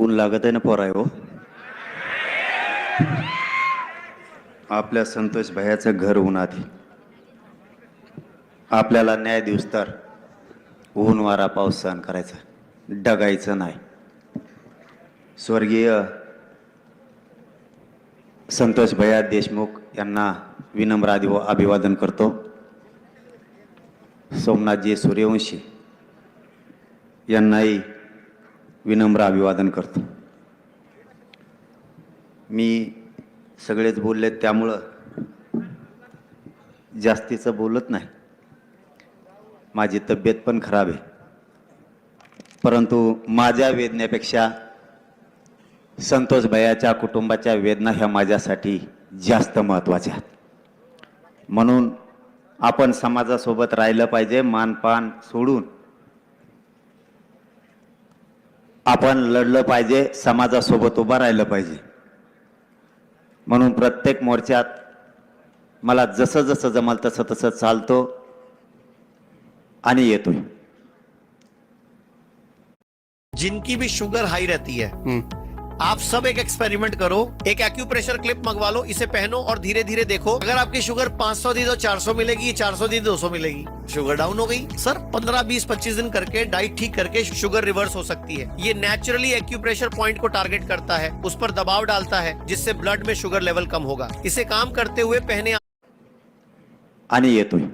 ऊन लागत आहे ना पोराय हो. आपल्या संतोष भयाचं घर उन्हात. आपल्याला न्याय दिवस तर ऊन वारा पाऊस सहन करायचा. डगायचं नाही. स्वर्गीय संतोष भैया देशमुख यांना विनम्र आदि अभिवादन करतो. सोमनाथजी सूर्यवंशी यांनाही विनम्र अभिवादन करतो. मी सगळेच बोलले त्यामुळं जास्तीचं बोलत नाही. माझी तब्येत पण खराब आहे. परंतु माझ्या वेदनेपेक्षा संतोष भयाच्या कुटुंबाच्या वेदना ह्या माझ्यासाठी जास्त महत्त्वाच्या आहेत. म्हणून आपण समाजासोबत राहिलं पाहिजे मानपान सोडून आपण लढलं पाहिजे समाजासोबत उभं राहिलं पाहिजे. म्हणून प्रत्येक मोर्चात मला जसं जसं जमल तसं तसं चालतो आणि येतोय. जिनकी भी शुगर हाई रहती है आप सब एक एक्सपेरिमेंट करो, एक एक्यूप्रेशर क्लिप मंगवा लो, इसे पहनो और धीरे धीरे देखो। अगर आपकी शुगर 500 दी तो 400 मिलेगी 400 दी तो 200 मिलेगी। शुगर डाउन हो गई। सर 15 20 25 दिन करके डाइट ठीक करके शुगर रिवर्स हो सकती है। ये नेचुरली एक्यूप्रेशर पॉइंट को टारगेट करता है, उस पर दबाव डालता है, जिससे ब्लड में शुगर लेवल कम होगा। इसे काम करते हुए पहने आणि येतोय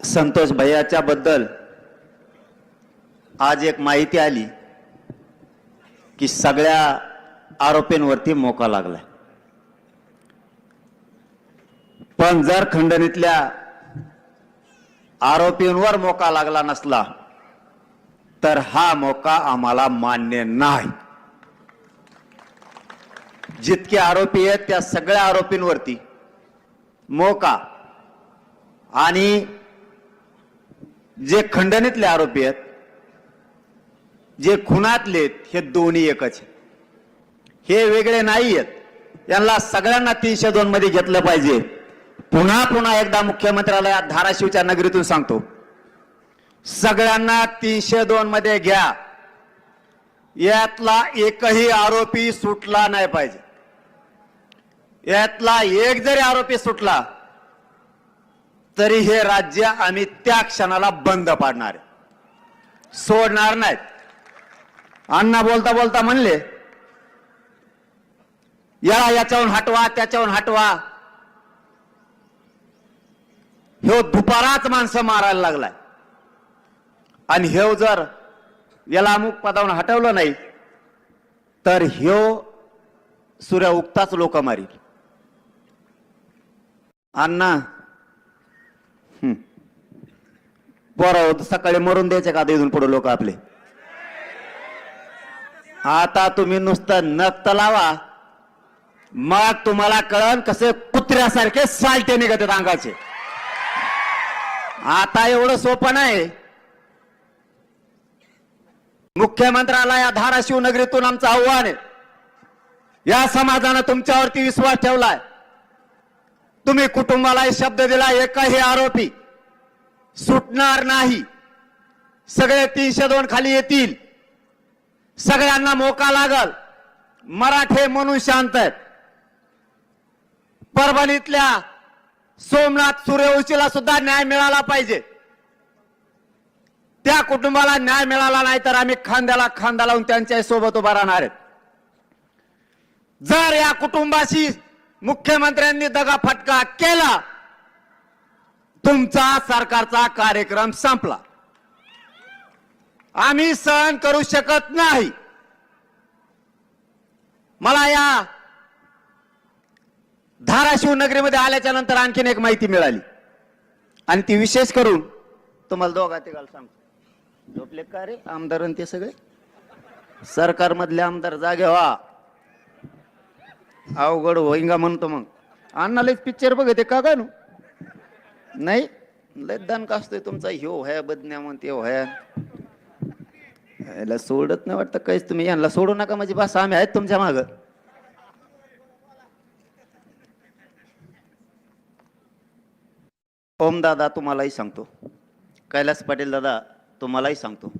संतोष भैयाच्या बद्दल। आज एक माहिती आली की सगळ्या आरोपींवरती मोका लागलाय. पण जर खंडणीतल्या आरोपींवर मोका लागला नसला तर हा मोका आम्हाला मान्य नाही. जितके आरोपी आहेत त्या सगळ्या आरोपींवरती मोका आणि जे खंडणीतले आरोपी आहेत जे खुनातले आहेत हे दोन्ही एकच हे वेगळे नाही आहेत यांना सगळ्यांना तीनशे दोन मध्ये घेतलं पाहिजे. पुन्हा पुन्हा एकदा मुख्यमंत्र्याला धाराशिवच्या नगरीतून सांगतो. सगळ्यांना तीनशे दोन मध्ये घ्या. यातला एकही आरोपी सुटला नाही पाहिजे. यातला एक जरी आरोपी सुटला तरी हे राज्य आम्ही त्या क्षणाला बंद पाडणार सोडणार नाहीत. अण्णा बोलता बोलता म्हणले याला याच्याहून हटवा त्याच्याहून हटवा. ह्यो दुपाराच माणसं मारायला लागलाय. आणि ह्यो जर याला अमुक पदावून हटवलं नाही तर ह्यो सूर्य उगताच लोक मारील. अण्णा बरं सकाळी मरून द्यायचे का इथून पुढे लोक आपले? आता तुम्ही नुसतं नक्त लावा. मग तुम्हाला कळण कसे कुत्र्यासारखे सालटे निघत अंगाचे. आता एवढं सोपं नाही. मुख्यमंत्र्याला या धाराशिव नगरीतून आमचं आव्हान आहे. या समाजानं तुमच्यावरती विश्वास ठेवलाय. तुम्ही कुटुंबाला शब्द दिला एकही आरोपी सुटणार नाही. सगळे तीनशे दोन खाली येतील. सगळ्यांना मोका लागल. मराठे म्हणून शांत आहेत. परभणीतल्या सोमनाथ सूर्यवंशीला सुद्धा न्याय मिळाला पाहिजे. त्या कुटुंबाला न्याय मिळाला नाही तर आम्ही खांद्याला खांदा लावून त्यांच्यासोबत उभा राहणार आहेत. जर या कुटुंबाशी मुख्यमंत्र्यांनी दगा फटका केला तुमचा सरकारचा कार्यक्रम संपला. आम्ही सहन करू शकत नाही. मला या धाराशिव नगरीमध्ये आल्याच्यानंतर आणखीन एक माहिती मिळाली. आणि ती विशेष करून तुम्हाला दोघा ते सांगतो. झोपले का रे आमदार ते सगळे? सरकारमधले आमदार जागे व्हा. अवघड होईंगा म्हणतो मग. अण्णालाच पिक्चर बघते का नु? नाही? लय दणका असतोय तुमचा. ह्यो व्हाया बदन्या म्हणते व्हाया याला सोडत नाही वाटतं काहीच तुम्ही यांना सोडू नका म्हणजे बस आम्ही आहेत तुमच्या माग. ओम दादा तुम्हालाही सांगतो. कैलास पाटील दादा तुम्हालाही सांगतो.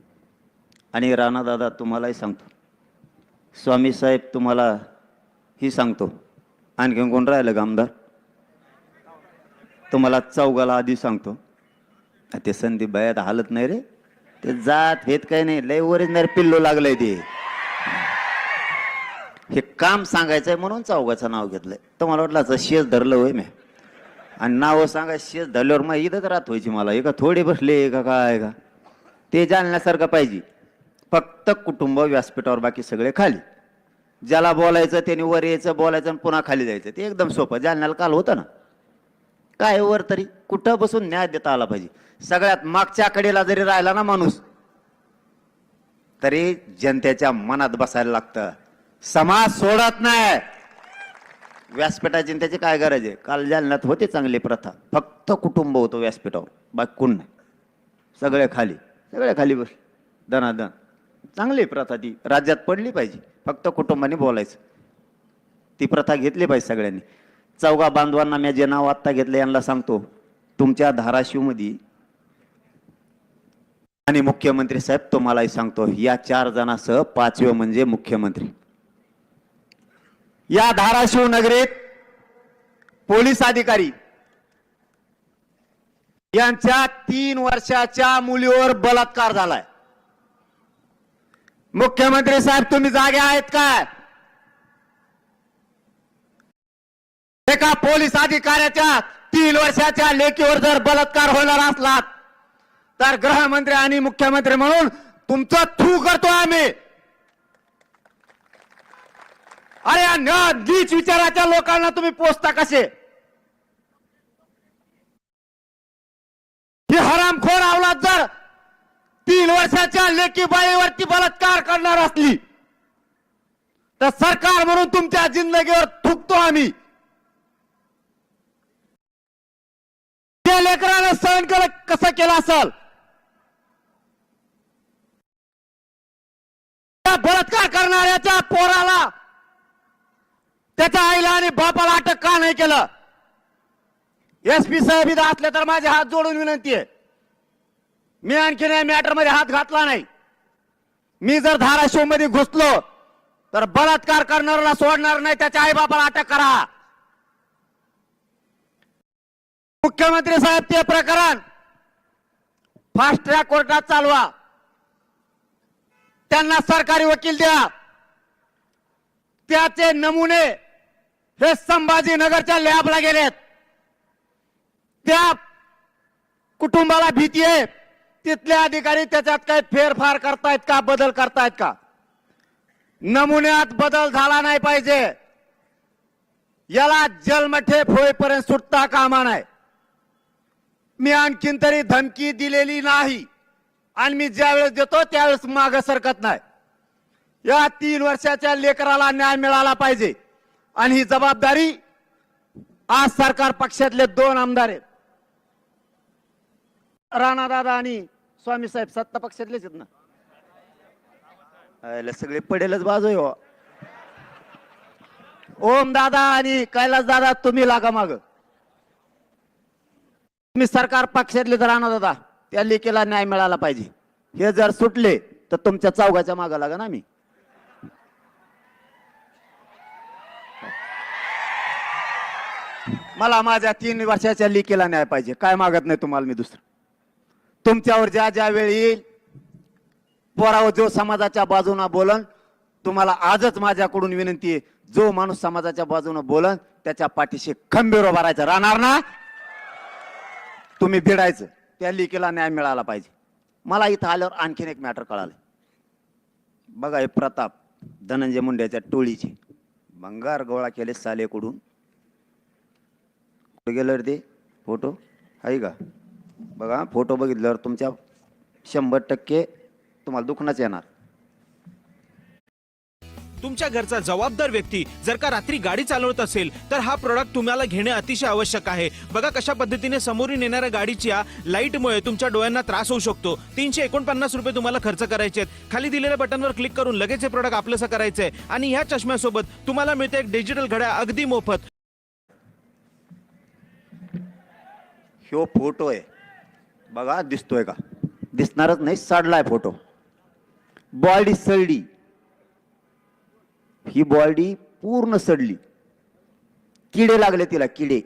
आणि राणा दादा तुम्हालाही सांगतो. स्वामी साहेब तुम्हाला ही सांगतो. आणखीन कोण राहिलं का आमदार? तुम्हाला चौगाला आधी सांगतो. ते संदीप बायात हालत नाही रे. ते जात हेत काही नाही. लय ओरिजिनल पिल्लो लागलंय ते. हे काम सांगायचंय म्हणून चौघाचं नाव घेतलंय. मला वाटलं असं शेष धरलं होय मी आणि नाव सांगा शेष धरल्यावर मग इथंच राहत व्हायची मला. एका थोडे बसले का काय का ते जाणण्यासारखं पाहिजे. फक्त कुटुंब व्यासपीठावर बाकी सगळे खाली. ज्याला बोलायचं त्याने वर यायचं बोलायचं आणि पुन्हा खाली जायचं. ते एकदम सोपं. जालन्याला काल होतं ना? काय वर तरी कुठं बसून न्याय देता आला पाहिजे? सगळ्यात मागच्या कडेला जरी राहिला ना माणूस तरी जनतेच्या मनात बसायला लागतं. समाज सोडत नाही. व्यासपीठाची त्याची काय गरज आहे? काल जालन्यात होते चांगली प्रथा. फक्त कुटुंब होतं व्यासपीठावर बाकी कोण नाही. सगळे खाली सगळे खाली बस दनादन चांगली प्रथा ती राज्यात पडली पाहिजे. फक्त कुटुंबाने बोलायचं. ती प्रथा घेतली पाहिजे सगळ्यांनी. चौघा बांधवांना मी जे नाव आत्ता घेतलं यांना सांगतो. तुमच्या धाराशिवमध्ये आणि मुख्यमंत्री साहेब तुम्हालाही सांगतो या चार जणांसह पाचवे म्हणजे मुख्यमंत्री. या धाराशिव नगरीत पोलीस अधिकारी यांच्या तीन वर्षाच्या मुलीवर बलात्कार झालाय. मुख्यमंत्री साहेब तुम्ही जागे आहेत काय? एका पोलीस अधिकाऱ्याच्या तीन वर्षाच्या लेकीवर जर बलात्कार होणार असला तर गृहमंत्री आणि मुख्यमंत्री म्हणून तुमचं थू करतो आम्ही. अरे न- नीच विचाराच्या लोकांना तुम्ही पोचता कसे? ही हरामखोर आवलात जर तीन वर्षाच्या लेकी बाईवरती बलात्कार करणार असली तर सरकार म्हणून तुमच्या जिंदगीवर थुकतो आम्ही. त्या लेकरानं सहन केलं कसं केलं असल? बलात्कार करणाऱ्याच्या पोराला त्याच्या आईला आणि बापाला अटक का नाही केलं? एस पी साहेब इथं असले तर माझे हात जोडून विनंती आहे. मी आणखीन या मॅटरमध्ये हात घातला नाही. मी जर धाराशिवमध्ये घुसलो तर बलात्कार करणाऱ्याला सोडणार नाही त्याच्या आई बापाला अटक करा. मुख्यमंत्री साहेब ते प्रकरण फास्ट ट्रॅक कोर्टात चालवा. त्यांना सरकारी वकील द्या. त्याचे नमुने हे संभाजीनगरच्या लॅबला गेलेत. त्या कुटुंबाला भीती आहे. तिथले अधिकारी त्याच्यात काही फेरफार करतायत का बदल करतायत का? नमुन्यात बदल झाला नाही पाहिजे. याला जन्मठेप होईपर्यंत सुटता कामा नाही मी आणखीन तरी धमकी दिलेली नाही. आणि मी ज्यावेळेस देतो त्यावेळेस माग सरकत नाही. या तीन वर्षाच्या लेकराला न्याय मिळाला पाहिजे. आणि ही जबाबदारी आज सरकार पक्षातले दोन आमदार आहेत. राणा दादा आणि स्वामी साहेब सत्ता पक्षातलेच आहेत ना? सगळे पडेलच बाजू हो. ओम दादा आणि कैलास दादा तुम्ही लागा माग. तुम्ही सरकार पक्षातले जर आणत होता त्या लेकीला न्याय मिळाला पाहिजे. हे जर सुटले तर तुमच्या चौघाच्या मागा लागा ना मी मला माझ्या तीन वर्षाच्या लिकेला न्याय पाहिजे. काय मागत नाही तुम्हाला मी दुसरं? तुमच्यावर ज्या ज्या वेळी येईल पोरावर जो समाजाच्या बाजूने बोलन तुम्हाला आजच माझ्याकडून विनंती आहे जो माणूस समाजाच्या बाजूने बोलन त्याच्या पाठीशी खंबीर उभा राहायचं. राहणार ना? तुम्ही भिडायचं त्या लेकीला न्याय मिळाला पाहिजे. मला इथं आल्यावर आणखीन एक मॅटर कळालं. बघा हे प्रताप धनंजय मुंड्याच्या टोळीचे. भंगार गोळा केले सालेकडून. कुठे गेलं ते? फोटो? आहे का? बघा फोटो बघितल्यावर तुमच्या शंभर टक्के तुम्हाला दुखणंच येणार. तुमच्या घरचा जबाबदार व्यक्ती जर का रात्री गाडी चालवत असेल तर हा प्रोडक्ट तुम्हाला घेणे अतिशय आवश्यक आहे. बघा कशा पद्धतीने समोरून येणाऱ्या गाडीच्या लाईटमुळे तुमच्या डोळ्यांना त्रास होऊ शकतो. तीनशे एकोणपन्नास रुपये तुम्हाला खर्च करायचे आहेत. खाली दिलेल्या बटनवर क्लिक करून लगेच हे प्रोडक्ट आपलंसं करायचं आहे. आणि ह्या चष्म्यासोबत तुम्हाला मिळते एक डिजिटल घड्या अगदी मोफत. ह्यो फोटो आहे. बघा दिसतोय का? दिसणारच नाही सडलाय फोटो. बॉडी सडली. ही बॉडी पूर्ण सडली. किडे लागले तिला किडे.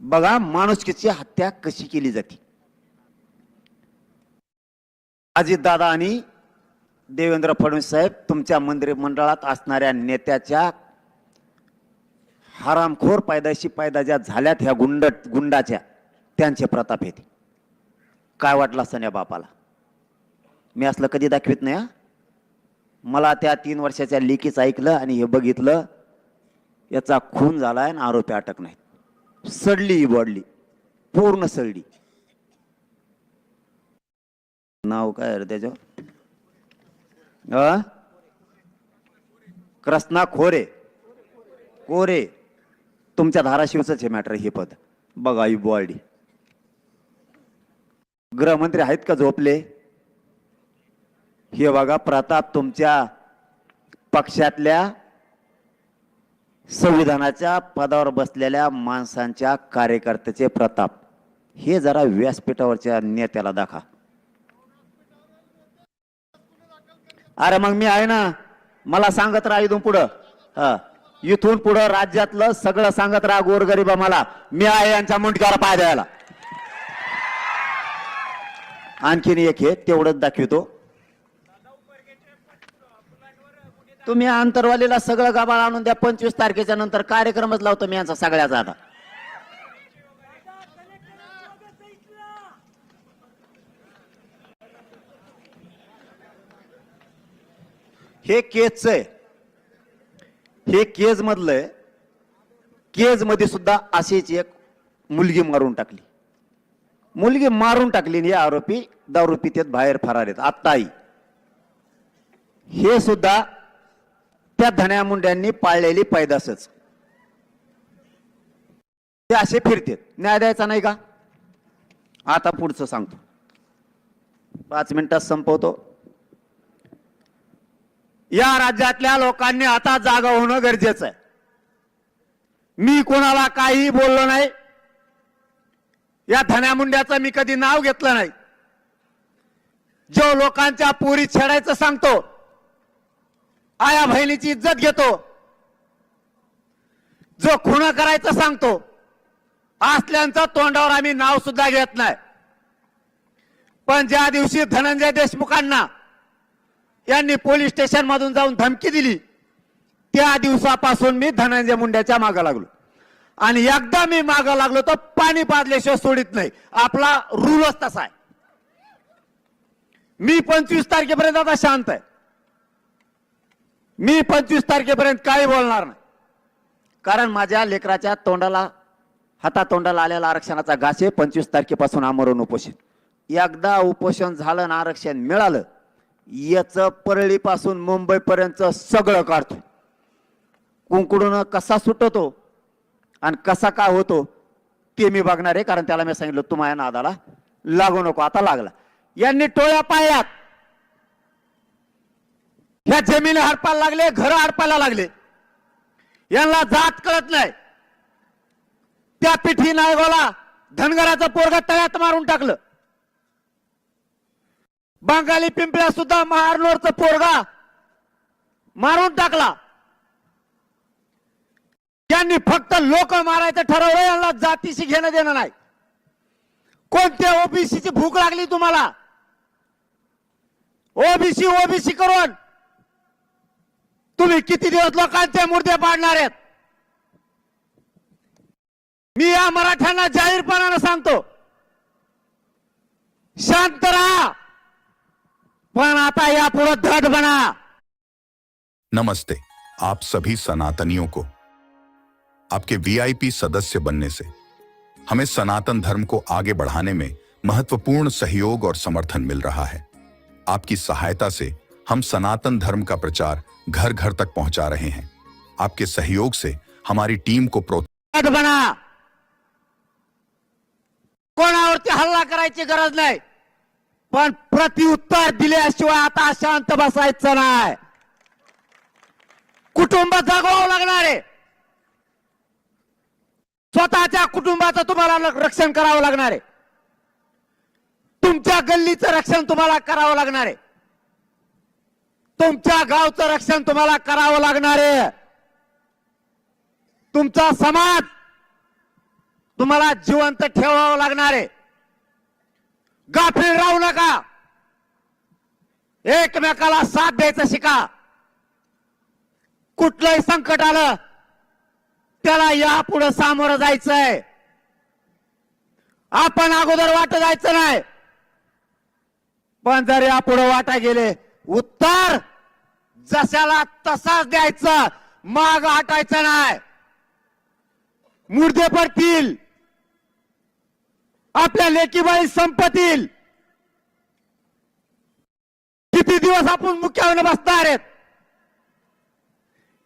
बघा माणुसकीची हत्या कशी केली जाते. अजितदादा आणि देवेंद्र फडणवीस साहेब तुमच्या मंत्रिमंडळात असणाऱ्या नेत्याच्या हरामखोर पायदाशी पायदा ज्या झाल्यात ह्या गुंड गुंडाच्या. त्यांचे प्रताप येते काय वाटलं असतं या बापाला? मी असलं कधी दाखवित नाही हा? मला त्या तीन वर्षाच्या लेकीच ऐकलं आणि हे बघितलं याचा खून झालाय आणि आरोपी अटक नाहीत. सडली ही बॉडली पूर्ण सडली. नाव काय आहे रे त्याच्यावर? अ? कृष्णा खोरे. कोरे तुमच्या धाराशिवच आहे मॅटर हे पद. बघा ही बॉडी. गृहमंत्री आहेत का झोपले? हे बघा प्रताप तुमच्या पक्षातल्या संविधानाच्या पदावर बसलेल्या माणसांच्या कार्यकर्त्याचे प्रताप. हे जरा व्यासपीठावरच्या नेत्याला दाखा अरे मग मी आहे ना मला सांगत राहा इथून पुढं. हा इथून पुढं राज्यातलं सगळं सांगत राहा गोरगरीबा मला. मी आहे यांच्या मुंडक्यावर पाय द्यायला. आणखीन एक हे तेवढंच दाखवतो. तुम्ही अंतरवालीला सगळं गाबाळ आणून द्या पंचवीस तारखेच्या नंतर कार्यक्रमच लावतो मी यांचा सगळ्याचा आता हे केजच आहे. हे केज मधलं केजमध्ये सुद्धा अशीच एक मुलगी मारून टाकली. मुलगी मारून टाकली आणि हे आरोपी दारू पितेत बाहेर फरार आहेत. आत्ताही. हे सुद्धा त्या धन्या मुंड्यांनी पाळलेली पैदासच. ते असे फिरतेत. न्याय द्यायचा नाही का? आता पुढचं सांगतो. पाच मिनिटात संपवतो. या राज्यातल्या लोकांनी आता जागा होणं गरजेचं आहे. मी कोणाला काही बोललो नाही. या धन्यामुंड्याचं मी कधी नाव घेतलं नाही. जो लोकांच्या पुरी छेडायचं सांगतो आया बहिणीची इज्जत घेतो. जो खुणा करायचं सांगतो. असल्यांचं तोंडावर आम्ही नाव सुद्धा घेत नाही. पण ज्या दिवशी धनंजय देशमुखांना यांनी पोलीस स्टेशन मधून जाऊन धमकी दिली त्या दिवसापासून मी धनंजय मुंड्याच्या मागं लागलो. आणि एकदा मी मागं लागलो तर पाणी पाजल्याशिवाय सोडित नाही. आपला रूलच तसा आहे. मी पंचवीस तारखेपर्यंत आता शांत आहे. मी पंचवीस तारखेपर्यंत काही बोलणार नाही. कारण माझ्या लेकराच्या तोंडाला हातातोंडाला आलेला आरक्षणाचा घासे पंचवीस तारखेपासून आमरण उपोषण. एकदा उपोषण झालं ना आरक्षण मिळालं याचं परळीपासून मुंबईपर्यंत सगळं काढतो कुंकडून कसा सुटतो आणि कसा काय होतो ते मी बघणार आहे कारण त्याला मी सांगितलं तुम्हाला नादाला लागू नको आता लागला. यांनी टोळ्या पाळल्यात. ह्या जमिनी हडपायला लागले घर हडपायला लागले. यांना जात कळत नाही. त्या पिठी नायगोला धनगराचं पोरग तळ्यात मारून टाकलं. बंगाली पिंपळ्या सुद्धा महारनोरचं पोरगा मारून टाकला. यांनी फक्त लोक मारायचं ठरवलं यांना जातीशी घेणं देणं नाही. कोणत्या ओबीसीची भूक लागली तुम्हाला? ओबीसी ओबीसी करून. तुम्ही किती दिवस लोकांचे मुर्दे आहेत? मी या मराठ्यांना जाहीरपणानं सांगतो, शांत राहा धड बना. नमस्ते, आप सभी सनातनियों को। आपके वीआईपी सदस्य बनने से, हमें सनातन धर्म को आगे बढ़ाने में महत्वपूर्ण सहयोग और समर्थन मिल रहा है। आपकी सहायता से हम सनातन धर्म का प्रचार घर घर तक पहुँचा रहे हैं। आपके सहयोग से हमारी टीम को प्रोत्साहन बना। कोणावरती हल्ला करायची गरज नाही. पण प्रत्युत्तर दिल्याशिवाय आता शांत बसायचं नाही. कुटुंब जगवावं लागणार आहे. स्वतःच्या कुटुंबाचं तुम्हाला रक्षण करावं लागणार आहे. तुमच्या गल्लीचं रक्षण तुम्हाला करावं लागणार आहे. तुमच्या गावचं रक्षण तुम्हाला करावं लागणार आहे. तुमचा समाज तुम्हाला जिवंत ठेवावं लागणार आहे. गाफील राहू नका. एकमेकाला साथ द्यायचं शिका. कुठलंही संकट आलं त्याला यापुढे सामोरं जायचंय. आपण अगोदर वाट जायचं नाही. पण जर यापुढे वाटा गेले उत्तर जशाला तसाच द्यायचं माग हटायचं नाही. मुर्दे पडतील. आपल्या लेकीबाई संपतील. किती दिवस आपण मुख्यावर बसणार आहेत?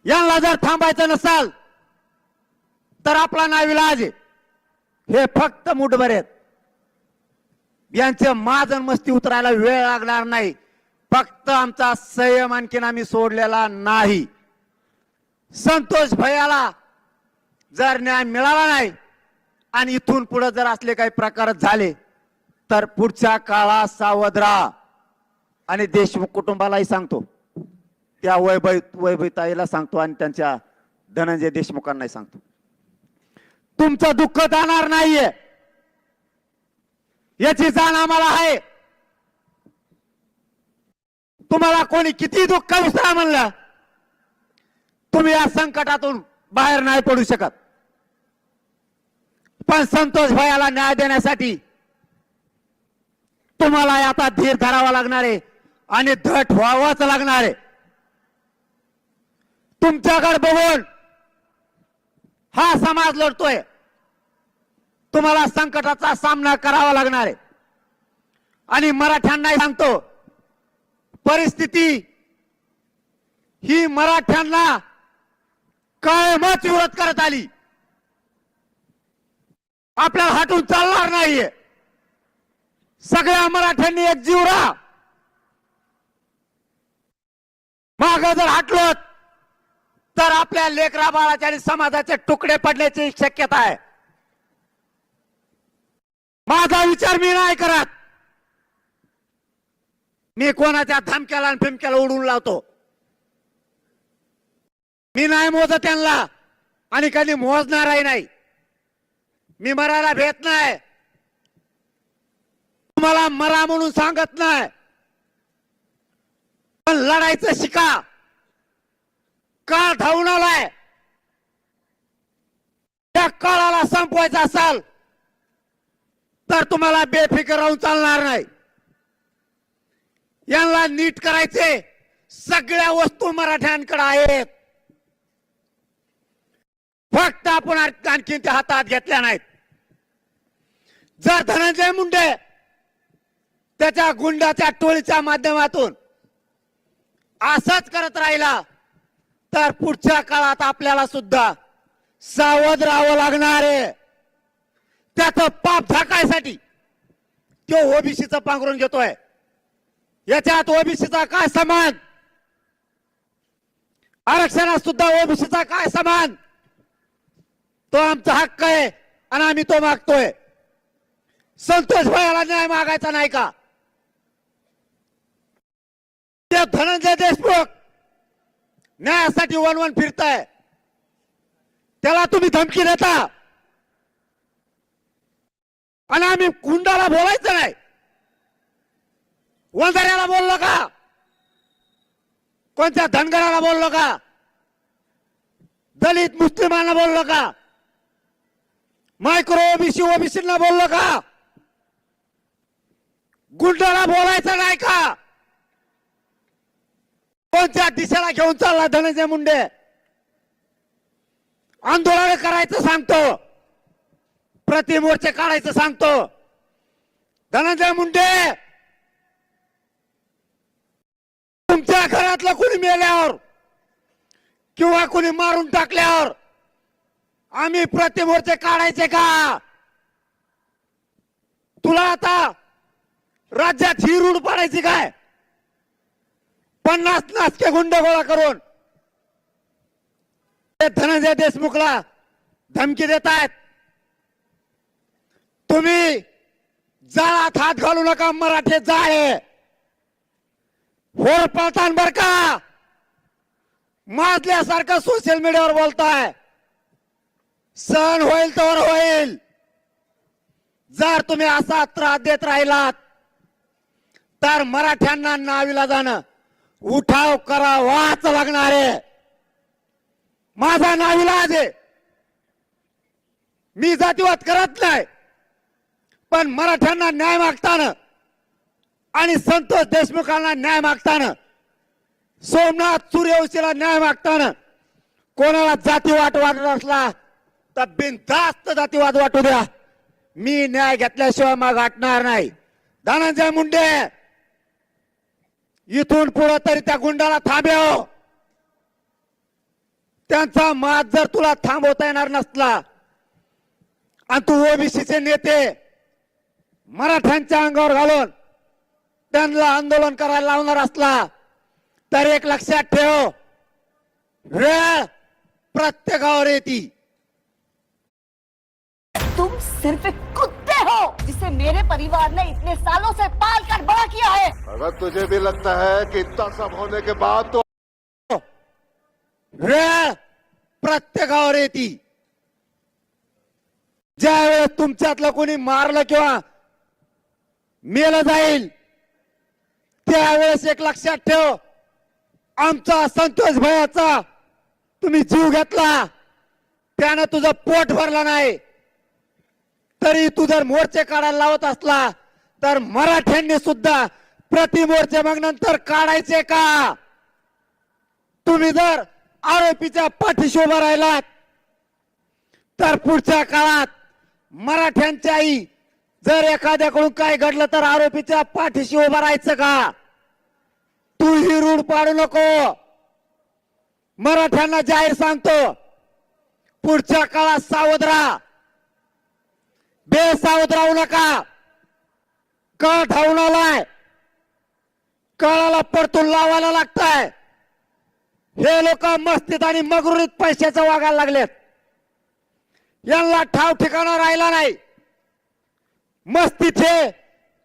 यांना जर थांबायचं नसाल तर आपला नाविलाज आहे. हे फक्त मुठभर आहेत. यांचे माजन मस्ती उतरायला वेळ लागणार नाही. फक्त आमचा संयम आणखीन आम्ही सोडलेला नाही. संतोष भैयाला जर न्याय मिळाला नाही आणि इथून पुढे जर असले काही प्रकार झाले तर पुढच्या काळात सावध राहा आणि देशमुख कुटुंबालाही सांगतो. त्या वैभव वैभवताईला सांगतो आणि त्यांच्या धनंजय देशमुखांनाही सांगतो. तुमचं दुःख जाणार नाहीये. याची जाण आम्हाला आहे. तुम्हाला कोणी किती दुःख उसळा म्हणलं तुम्ही या संकटातून बाहेर नाही पडू शकत. पण संतोष भयाला न्याय देण्यासाठी तुम्हाला आता धीर धरावा लागणार आहे आणि धट व्हावाच लागणार आहे. तुमच्याकडे बघून हा समाज लढतोय. तुम्हाला संकटाचा सामना करावा लागणार आहे. आणि मराठ्यांनाही सांगतो परिस्थिती ही मराठ्यांना कायमच विरोध करत आली. आपल्याला हटून चालणार नाहीये. सगळ्या मराठ्यांनी एक जीव राहा. माग जर हटलो तर आपल्या लेकरा बाळाचे आणि समाजाचे तुकडे पडण्याची शक्यता आहे. माझा विचार मी नाही करत. मी कोणाच्या धमक्याला आणि फिमक्याला उडून लावतो? मी नाही मोजत त्यांना. आणि कधी मोजणारही नाही. मी मरायला भेट नाही. तुम्हाला मरा म्हणून सांगत नाही. पण लढायचं शिका. काळ धावून आलाय. त्या काळाला संपवायचा असाल तर तुम्हाला बेफिकर राहून चालणार नाही. यांना नीट करायचे. सगळ्या वस्तू मराठ्यांकडे आहेत. फक्त आपण आण- आणखीन त्या हातात घेतल्या नाहीत. जर धनंजय मुंडे त्याच्या गुंडाच्या टोळीच्या माध्यमातून असंच करत राहिला तर पुढच्या काळात आपल्याला सुद्धा सावध राहावं लागणार आहे. त्याचं पाप झाकायसाठी तो ओबीसीचं पांघरून घेतोय. याच्यात ओबीसीचा काय समान? आरक्षणात सुद्धा ओबीसीचा काय समान? तो आमचा हक्क आहे आणि आम्ही तो मागतोय. संतोष भयाला न्याय मागायचा नाही का? ते धनंजय देशमुख न्यायासाठी वन वन फिरताय. त्याला तुम्ही धमकी देता. आणि आम्ही कुंडाला बोलायचं नाही. वंजाऱ्याला बोललो का? कोणत्या धनगराला बोललो का? दलित मुस्लिमांना बोललो का? मायक्रो ओबीसी ओबीसीना बोललो का? गुंडाला बोलायचं नाही का? कोणत्या दिशेला घेऊन चालला धनंजय मुंडे? आंदोलन करायचं सांगतो. प्रतिमोर्चे काढायचं सांगतो. धनंजय मुंडे! तुमच्या घरातलं कोणी मेल्यावर किंवा कोणी मारून टाकल्यावर आम्ही प्रतिमोर्चे काढायचे का? तुला आता राज्यात ही रूढ पाडायची काय? पन्नास नाचके गुंड गोळा करून ते धनंजय देशमुखला धमकी देत आहेत तुम्ही जाळात हात घालू नका मराठे जाळे. होर पळतान बर का? माजल्यासारखं सोशल मीडियावर बोलताय. सण होईल तर होईल. जर तुम्ही असा त्रास देत राहिलात तर मराठ्यांना नावीला जाणं उठाव करावाच लागणार आहे माझा नाविलाज आहे. मी जातीवाद करत नाही पण मराठ्यांना न्याय मागताना आणि संतोष देशमुखांना न्याय मागताना सोमनाथ सूर्यवंशीला न्याय मागताना कोणाला जातीवाद वाटत असला तर बिनधास्त जातीवाद वाटू द्या. मी न्याय घेतल्याशिवाय मग गाठणार नाही. धनंजय मुंडे इथून पुढे तरी त्या गुंडाला थांबव हो. त्यांचा मात जर तुला थांबवता येणार नसला आणि तू ओबीसीचे नेते मराठ्यांच्या अंगावर घालून त्यांना आंदोलन करायला लावणार असला तर एक लक्षात ठेव वेळ प्रत्येकावर येते. तुम सिर्फ़ एक कुत्ते हो जिसे मेरे परिवार ने इतने सालों से पाल कर बड़ा किया है। अगर तुझे भी लगता है कि इतना सब होने के बाद तो वेळ प्रत्येकावर येते. ज्या वेळेस तुमच्यातलं कोणी मारलं किंवा मेलं जाईल त्यावेळेस एक लक्षात ठेव. आमचा संतोष भयाचा. तुम्ही जीव घेतला. त्यानं तुझं पोट भरला नाही. तरी तू जर मोर्चे काढायला लावत असला तर मराठ्यांनी सुद्धा प्रतिमोर्चे मग नंतर काढायचे का? तुम्ही जर आरोपीच्या पाठीशी उभा राहिलात तर पुढच्या काळात मराठ्यांच्याही आई जर एखाद्याकडून काय घडलं तर आरोपीच्या पाठीशी उभा राहायचं का? तू ही रूढ पाडू नको. मराठ्यांना जाहीर सांगतो पुढच्या काळात सावध राहा. बेसावध राहू नका. कळ धावून आलाय. कळाला परतून लावायला लागताय. हे लोक मस्तीत आणि मगरुरीत पैशाचं वागायला लागलेत. यांना ठाव ठिकाणा राहिला नाही. मस्तीचे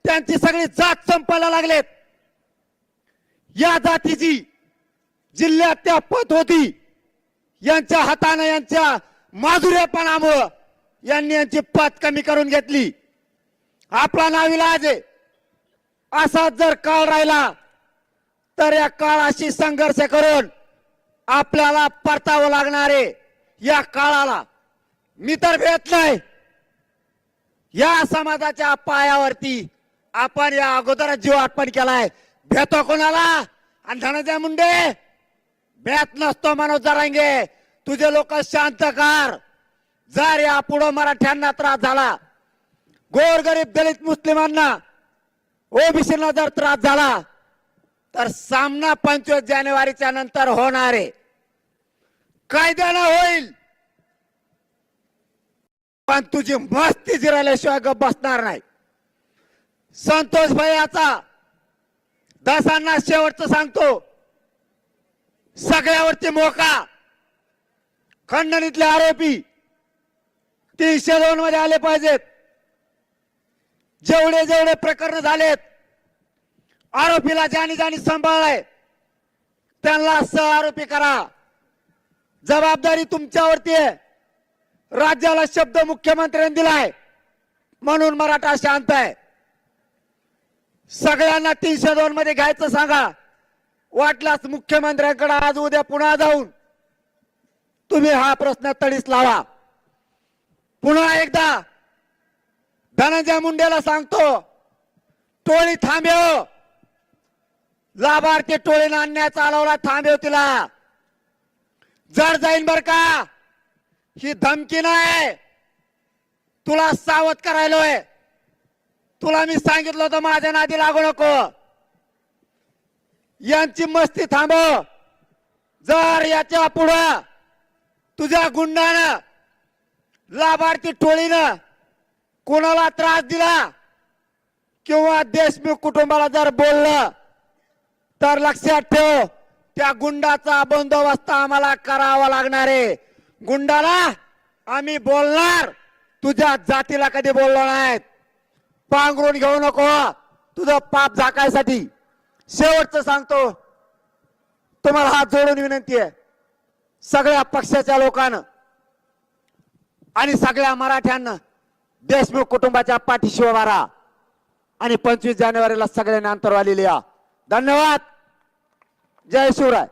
त्यांची सगळी जात संपायला लागलेत. या जातीची जिल्ह्यात त्या पत होती यांच्या हातानं यांच्या माधुर्यपणामुळं यांनी यांची पत कमी करून घेतली. आपला नाविला आहे. असाच जर काळ राहिला तर या काळाशी संघर्ष करून आपल्याला परतावं लागणारे या काळाला मी तर भेट नाही. या समाजाच्या पायावरती आपण या अगोदरच जीव अर्पण केलाय. भेतो कोणाला? आणि धनंजय मुंडे. भेट नसतो मनोज जरांगे. तुझे लोक शांत कर. जर या पुढं मराठ्यांना त्रास झाला गोरगरीब दलित मुस्लिमांना ओबीसीला जर त्रास झाला तर सामना पंचवीस जानेवारीच्या नंतर होणार आहे. कायद्यानं होईल. पण तुझी मस्ती जिरायल्याशिवाय बसणार नाही. संतोष भैयाचा दासांना शेवटचं सांगतो. सगळ्यावरती मोका. खंडणीतले आरोपी तीनशे दोन मध्ये आले पाहिजेत. जेवढे जेवढे प्रकरण झालेत आरोपीला ज्यानी ज्यानी सांभाळलाय त्यांना सह आरोपी करा. जबाबदारी तुमच्यावरती आहे. राज्याला शब्द मुख्यमंत्र्यांनी दिलाय. म्हणून मराठा शांत आहे. सगळ्यांना तीनशे दोन मध्ये घ्यायचं सांगा. वाटलास मुख्यमंत्र्यांकडे आज उद्या पुन्हा जाऊन. तुम्ही हा प्रश्न तडीस लावा. पुन्हा एकदा धनंजय मुंडेला सांगतो टोळी थांबेव हो. लाभार्थी टोळी अन्याय चालवला थांबेव हो तिला. जर जाईन बर का? ही धमकी नाही. तुला सावध करायलोय. तुला मी सांगितलं होतं माझ्या नादी लागू नको. यांची मस्ती थांबव जर याच्या पुढं तुझ्या गुंडानं लाभार्थी टोळीनं कोणाला त्रास दिला किंवा देशमुख कुटुंबाला जर बोललं तर लक्षात ठेव त्या गुंडाचा बंदोबस्त आम्हाला करावा लागणार आहे. गुंडाला आम्ही बोलणार तुझ्या जातीला कधी बोललो नाहीत. पांघरून घेऊ नको. तुझं पाप झाकायसाठी. शेवटचं सांगतो. तुम्हाला हात जोडून विनंती आहे. सगळ्या पक्षाच्या लोकांना आणि सगळ्या मराठ्यांना देशमुख कुटुंबाच्या पाठीशी उभा राहा. आणि पंचवीस जानेवारीला सगळ्यांना अंतरवाली लिहा. धन्यवाद. जय शिवराय.